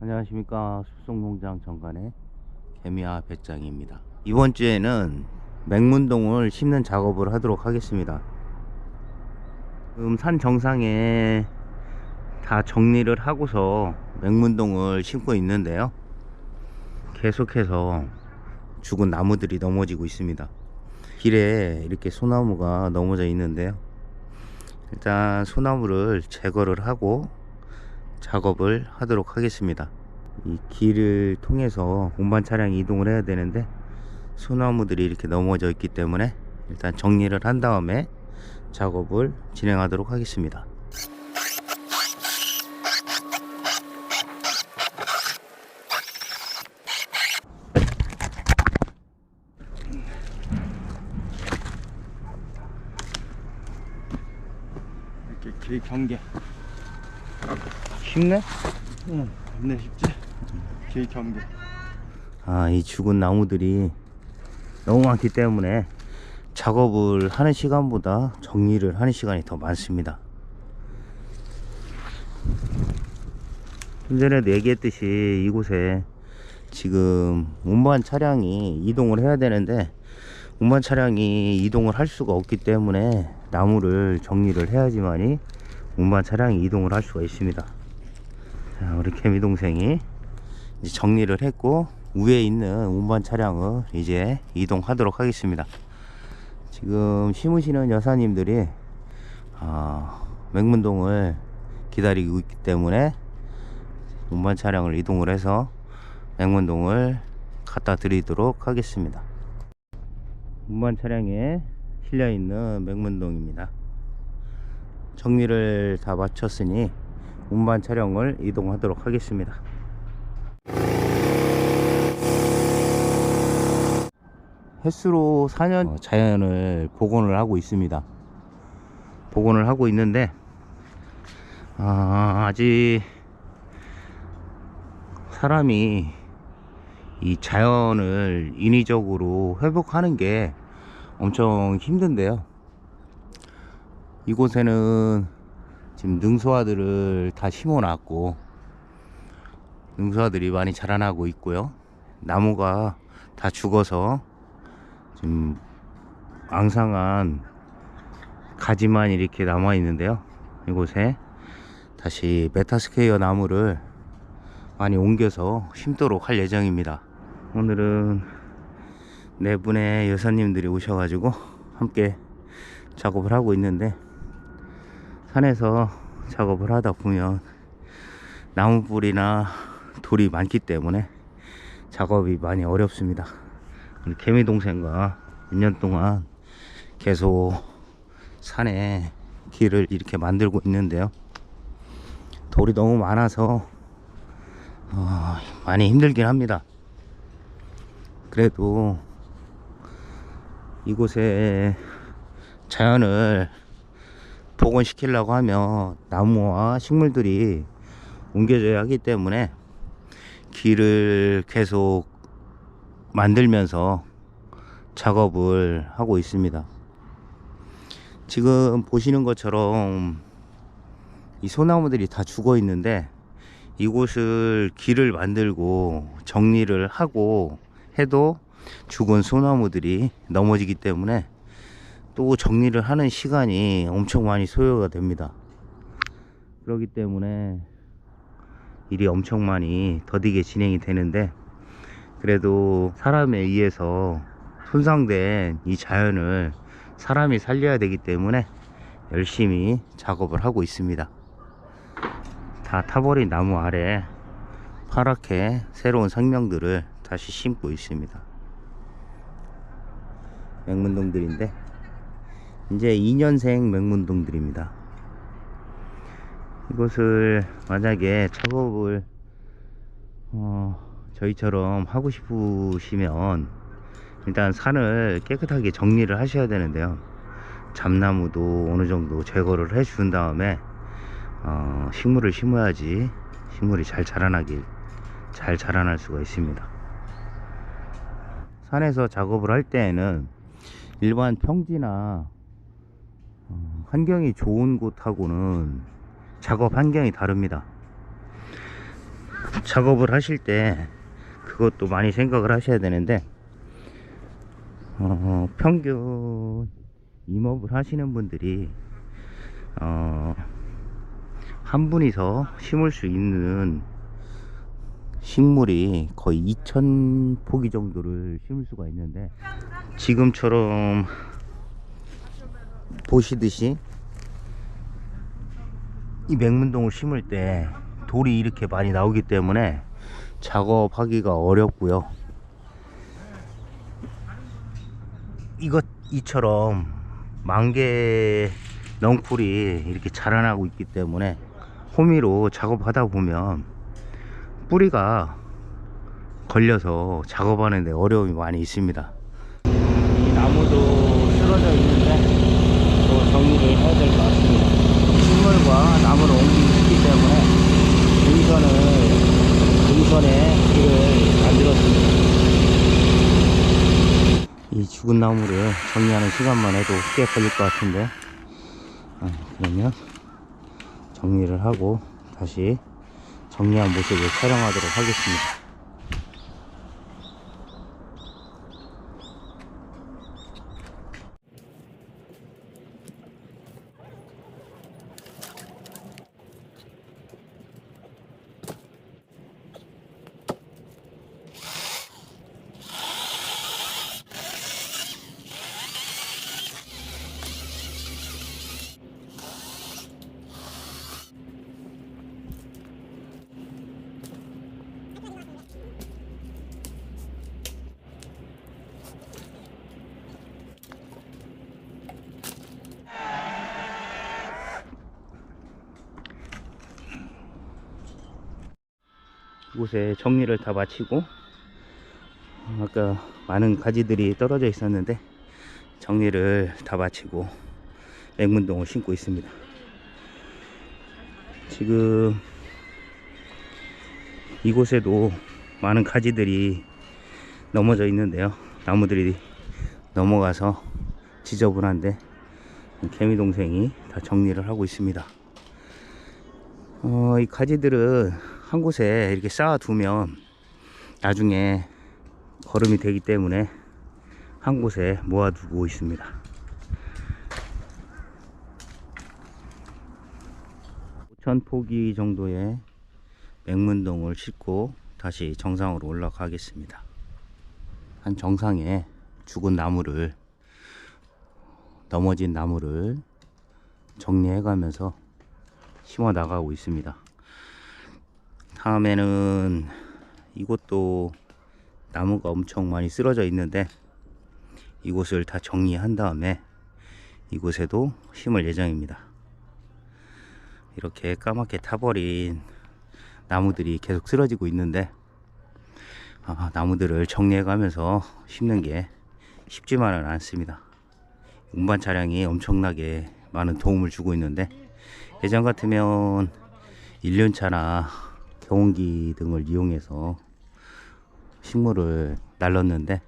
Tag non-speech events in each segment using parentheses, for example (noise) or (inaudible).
안녕하십니까. 숲속농장 정관의 개미와 배짱입니다. 이번 주에는 맹문동을 심는 작업을 하도록 하겠습니다. 지금 산 정상에 다 정리를 하고서 맹문동을 심고 있는데요. 계속해서 죽은 나무들이 넘어지고 있습니다. 길에 이렇게 소나무가 넘어져 있는데요. 일단 소나무를 제거를 하고 작업을 하도록 하겠습니다. 이 길을 통해서 운반 차량이 이동을 해야 되는데 소나무들이 이렇게 넘어져 있기 때문에 일단 정리를 한 다음에 작업을 진행하도록 하겠습니다. 이렇게 길 경계 쉽네? 응 안내 쉽지? 길 경계 아, 이 죽은 나무들이 너무 많기 때문에 작업을 하는 시간보다 정리를 하는 시간이 더 많습니다. 좀 전에도 얘기했듯이 이곳에 지금 운반 차량이 이동을 해야 되는데 운반 차량이 이동을 할 수가 없기 때문에 나무를 정리를 해야지만이 운반 차량이 이동을 할 수가 있습니다. 자, 우리 개미 동생이 이제 정리를 했고 위에 있는 운반 차량을 이제 이동하도록 하겠습니다. 지금 심으시는 여사님들이 아, 맹문동을 기다리고 있기 때문에 운반 차량을 이동을 해서 맹문동을 갖다 드리도록 하겠습니다. 운반 차량에 실려 있는 맹문동입니다. 정리를 다 마쳤으니 운반 차량을 이동하도록 하겠습니다. 횟수로 4년 어, 자연을 복원을 하고 있습니다. 복원을 하고 있는데 아, 아직 사람이 이 자연을 인위적으로 회복하는 게 엄청 힘든데요. 이곳에는 지금 능소화들을 다 심어놨고 능소화들이 많이 자라나고 있고요. 나무가 다 죽어서 지금 앙상한 가지만 이렇게 남아 있는데요. 이곳에 다시 메타스케이어 나무를 많이 옮겨서 심도록 할 예정입니다. 오늘은 네 분의 여사님들이 오셔가지고 함께 작업을 하고 있는데 산에서 작업을 하다 보면 나무 뿌리나 돌이 많기 때문에 작업이 많이 어렵습니다. 개미 동생과 몇 년 동안 계속 산에 길을 이렇게 만들고 있는데요. 돌이 너무 많아서 어, 많이 힘들긴 합니다. 그래도 이곳에 자연을 복원시키려고 하면 나무와 식물들이 옮겨져야 하기 때문에 길을 계속 만들면서 작업을 하고 있습니다. 지금 보시는 것처럼 이 소나무들이 다 죽어 있는데 이곳을 길을 만들고 정리를 하고 해도 죽은 소나무들이 넘어지기 때문에 또 정리를 하는 시간이 엄청 많이 소요가 됩니다. 그렇기 때문에 일이 엄청 많이 더디게 진행이 되는데 그래도 사람에 의해서 손상된 이 자연을 사람이 살려야 되기 때문에 열심히 작업을 하고 있습니다. 다 타버린 나무 아래 파랗게 새로운 생명들을 다시 심고 있습니다. 맹문동들인데 이제 2년생 맹문동들입니다. 이것을 만약에 작업을 어, 저희처럼 하고 싶으시면 일단 산을 깨끗하게 정리를 하셔야 되는데요. 잡나무도 어느 정도 제거를 해 준 다음에 어, 식물을 심어야지 식물이 잘 자라나길 잘 자라날 수가 있습니다. 산에서 작업을 할 때에는 일반 평지나 어, 환경이 좋은 곳하고는 작업 환경이 다릅니다. 작업을 하실 때 그것도 많이 생각을 하셔야 되는데 어, 평균 임업을 하시는 분들이 어, 한 분이서 심을 수 있는 식물이 거의 2,000포기 정도를 심을 수가 있는데 지금처럼 보시듯이 이 맹문동을 심을 때 돌이 이렇게 많이 나오기 때문에 작업하기가 어렵고요. 이것 이처럼 만개 넝쿨이 이렇게 자라나고 있기 때문에 호미로 작업하다 보면 뿌리가 걸려서 작업하는데 어려움이 많이 있습니다. 이 나무도 쓰러져 있는데 또 정리를 해야 될 것 같습니다. 식물과 나무를 옮기기 때문에 등선을 등선에 길을 만들었습니다. 이 죽은 나무를 정리하는 시간만 해도 꽤 걸릴 것 같은데 아, 그러면 정리를 하고 다시 정리한 모습을 촬영하도록 하겠습니다. 이곳에 정리를 다 마치고 아까 많은 가지들이 떨어져 있었는데 정리를 다 마치고 맹문동을 심고 있습니다. 지금 이곳에도 많은 가지들이 넘어져 있는데요. 나무들이 넘어가서 지저분한데 개미 동생이 다 정리를 하고 있습니다. 어, 이 가지들은 한 곳에 이렇게 쌓아두면 나중에 거름이 되기 때문에 한 곳에 모아두고 있습니다. 천 포기 정도의 맹문동을 싣고 다시 정상으로 올라가겠습니다. 한 정상에 죽은 나무를 넘어진 나무를 정리해 가면서 심어 나가고 있습니다. 다음에는 이곳도 나무가 엄청 많이 쓰러져 있는데 이곳을 다 정리한 다음에 이곳에도 심을 예정입니다. 이렇게 까맣게 타버린 나무들이 계속 쓰러지고 있는데 아, 나무들을 정리해 가면서 심는 게 쉽지만은 않습니다. 운반 차량이 엄청나게 많은 도움을 주고 있는데 예전 같으면 1년차나 경운기 등을 이용해서 식물을 날랐는데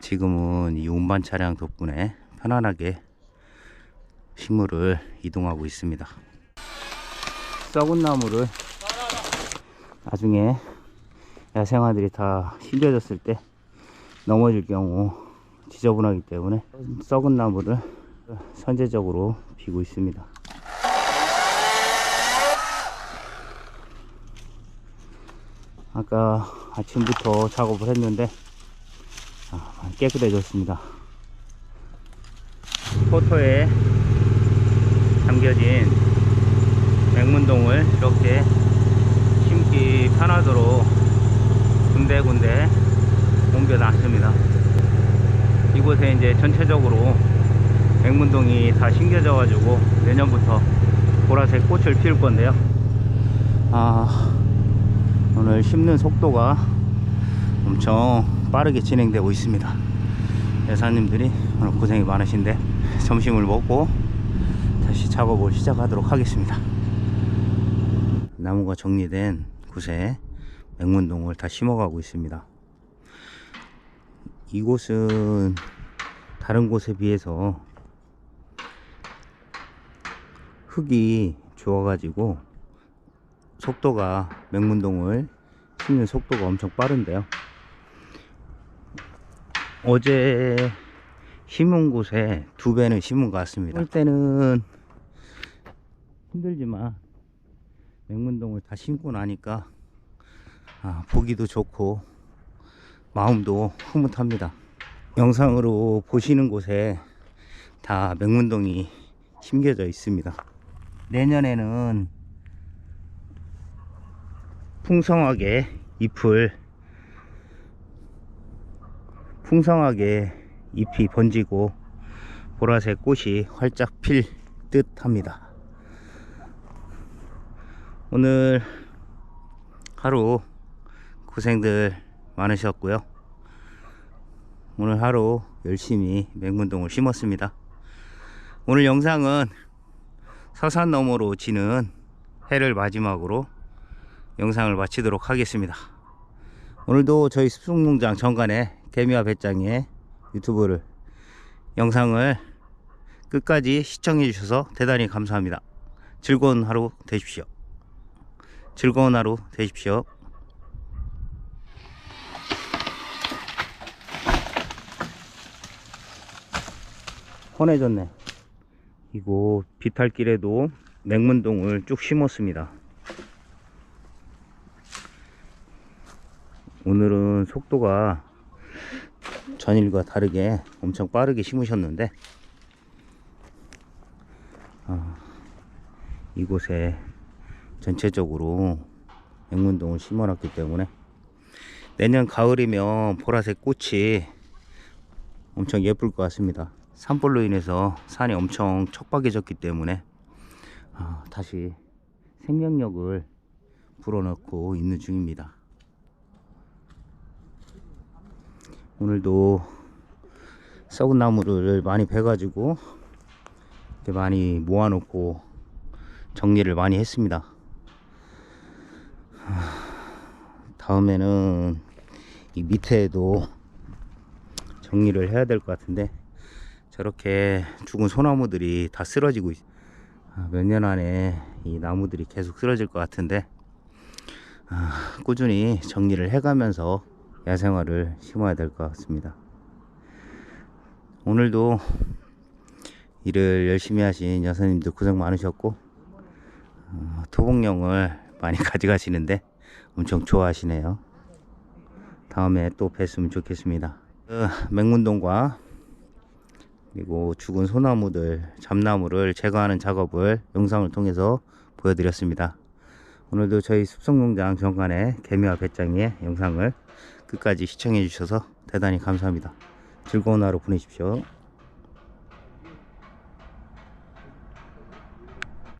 지금은 이 운반 차량 덕분에 편안하게 식물을 이동하고 있습니다. 썩은 나무를 나중에 야생화들이 다 심겨졌을 때 넘어질 경우 지저분하기 때문에 썩은 나무를 선제적으로 비고 있습니다. 아까 아침부터 작업을 했는데 아, 깨끗해졌습니다. 포토에 담겨진 맹문동을 이렇게 심기 편하도록 군데군데 옮겨놨습니다. 이곳에 이제 전체적으로 맹문동이 다 심겨져 가지고 내년부터 보라색 꽃을 피울 건데요. 아, 오늘 심는 속도가 엄청 빠르게 진행되고 있습니다. 여사님들이 오늘 고생이 많으신데 점심을 먹고 다시 작업을 시작하도록 하겠습니다. 나무가 정리된 곳에 맹문동을 다 심어가고 있습니다. 이곳은 다른 곳에 비해서 흙이 좋아가지고 속도가 맹문동을 심는 속도가 엄청 빠른데요. 어제 심은 곳에 두 배는 심은 것 같습니다. 할 때는 힘들지만 맹문동을 다 심고 나니까 아, 보기도 좋고 마음도 흐뭇합니다. 영상으로 보시는 곳에 다 맹문동이 심겨져 있습니다. 내년에는 풍성하게 잎을 풍성하게 잎이 번지고 보라색 꽃이 활짝 필 듯 합니다. 오늘 하루 고생들 많으셨고요. 오늘 하루 열심히 맹문동을 심었습니다. 오늘 영상은 서산 너머로 지는 해를 마지막으로 영상을 마치도록 하겠습니다. 오늘도 저희 숲속농장 정관의 개미와 배짱의 유튜브를 영상을 끝까지 시청해 주셔서 대단히 감사합니다. 즐거운 하루 되십시오. 즐거운 하루 되십시오. 헌해졌네. 이곳 비탈길에도 맹문동을 쭉 심었습니다. 오늘은 속도가 전일과 다르게 엄청 빠르게 심으셨는데 아, 이곳에 전체적으로 맹문동을 심어놨기 때문에 내년 가을이면 보라색 꽃이 엄청 예쁠 것 같습니다. 산불로 인해서 산이 엄청 척박해졌기 때문에 아, 다시 생명력을 불어넣고 있는 중입니다. 오늘도 썩은 나무를 많이 베가지고 이렇게 많이 모아놓고 정리를 많이 했습니다. 하, 다음에는 이 밑에도 정리를 해야 될 것 같은데 저렇게 죽은 소나무들이 다 쓰러지고 아, 몇년 안에 이 나무들이 계속 쓰러질 것 같은데 아, 꾸준히 정리를 해가면서 야생화를 심어야 될 것 같습니다. 오늘도 일을 열심히 하신 여사님들 고생 많으셨고 어, 토봉령을 많이 (laughs) 가져가시는데 엄청 좋아하시네요. 다음에 또 뵀으면 좋겠습니다. 어, 맹문동과 그리고 죽은 소나무들, 잡나무를 제거하는 작업을 영상을 통해서 보여드렸습니다. 오늘도 저희 숲속농장 정관의 개미와 배짱이의 영상을 끝까지 시청해 주셔서 대단히 감사합니다. 즐거운 하루 보내십시오.